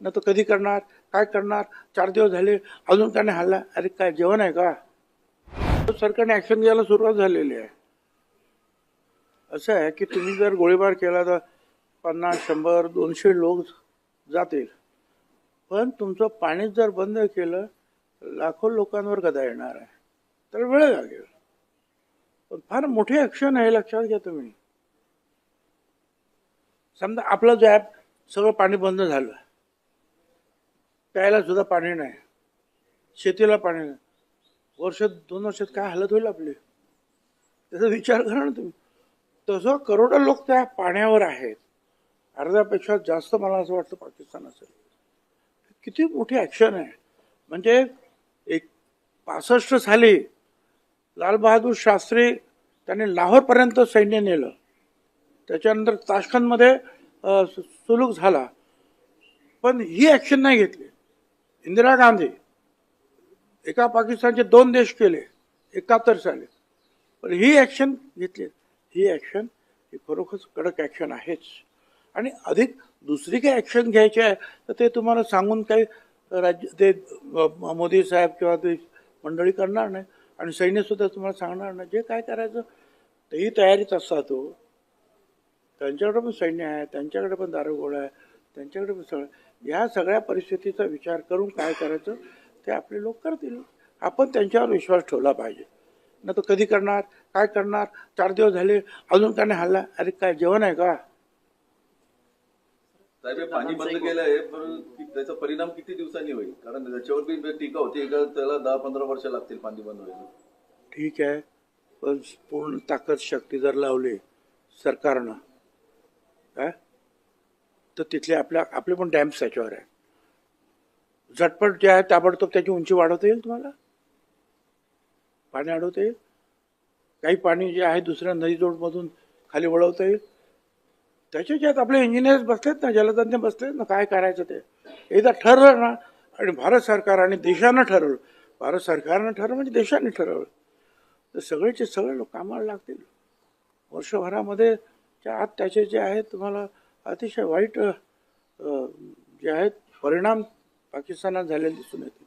न तो कधी करणार? काय करणार? चार दिवस झाले अजून का नाही हल्ला अरे काय जेवण आहे का? सरकारने ऍक्शन घ्यायला सुरुवात झालेली आहे. असं आहे की तुम्ही जर गोळीबार केला तर पन्नास शंभर दोनशे लोक जातील. पण तुमचं पाणीच जर बंद केलं लाखो लोकांवर गदा येणार आहे. तर वेळ लागेल. पण फार मोठी ऍक्शन आहे लक्षात घ्या तुम्ही. समजा आपलं जो ॲप सगळं पाणी बंद झालं. प्यायला सुद्धा पाणी नाही. शेतीला पाणी नाही. वर्ष दोन वर्षात काय हालत होईल आपली? त्याचा विचार करा ना तुम्ही. तसं करोडो लोक त्या पाण्यावर आहेत. अर्ध्यापेक्षा जास्त मला असं वाटतं पाकिस्तान असेल. किती मोठी ॲक्शन आहे. म्हणजे एक पासष्ट साली लालबहादूर शास्त्री त्यांनी लाहोरपर्यंत सैन्य नेलं. त्याच्यानंतर ताशकंदमध्ये सु- सुलूक झाला. पण ही ॲक्शन नाही घेतली. इंदिरा गांधी एका पाकिस्तानचे दोन देश केले एकाहत्तर साली. पण ही ॲक्शन घेतली. ही ॲक्शन ही खरोखरच कडक ॲक्शन आहेच. आणि अधिक दुसरी काही ॲक्शन घ्यायची आहे तर ते तुम्हाला सांगून काही राज्य ते मोदी साहेब किंवा ते मंडळी करणार नाही. आणि सैन्यसुद्धा तुम्हाला सांगणार नाही. जे काय करायचं तेही तयारीत असतात हो. त्यांच्याकडे पण सैन्य आहे त्यांच्याकडे पण दारुगोळा आहे त्यांच्याकडे पण सगळं या सगळ्या परिस्थितीचा विचार करून काय करायचं ते आपले लोक करतील. आपण त्यांच्यावर विश्वास ठेवला पाहिजे. न तो कधी करणार काय करणार चार दिवस झाले अजून का नाही हल्ला? अरे काय जेवण आहे का? पाणी बंद केलं आहे पण त्याचा परिणाम किती दिवसांनी होईल? कारण त्याच्यावर बी टीका होती त्याला दहा पंधरा वर्ष लागतील पाणी बंद व्हायला. ठीक आहे पण पूर्ण ताकद शक्ती जर लावली सरकारनं काय तर तिथले आपल्या आपले पण डॅम्स त्याच्यावर आहे. झटपट जे आहे ताबडतोब त्याची उंची वाढवता येईल तुम्हाला? पाणी अडवता येईल? काही पाणी जे आहे दुसऱ्या नदीजोडमधून खाली वळवता येईल? त्याच्या ज्यात आपले इंजिनियर्स बसलेत ना जलतज्ञ बसलेत ना काय करायचं ते? एकदा ठरलं ना आणि भारत सरकार आणि देशानं ठरवलं. भारत सरकारनं ठरवलं म्हणजे देशाने ठरवलं. तर सगळेचे सगळे लोक कामाला लागतील. वर्षभरामध्ये आत त्याचे जे आहेत तुम्हाला अतिशय वाईट जे आहेत परिणाम पाकिस्तानात झालेले दिसून येतील.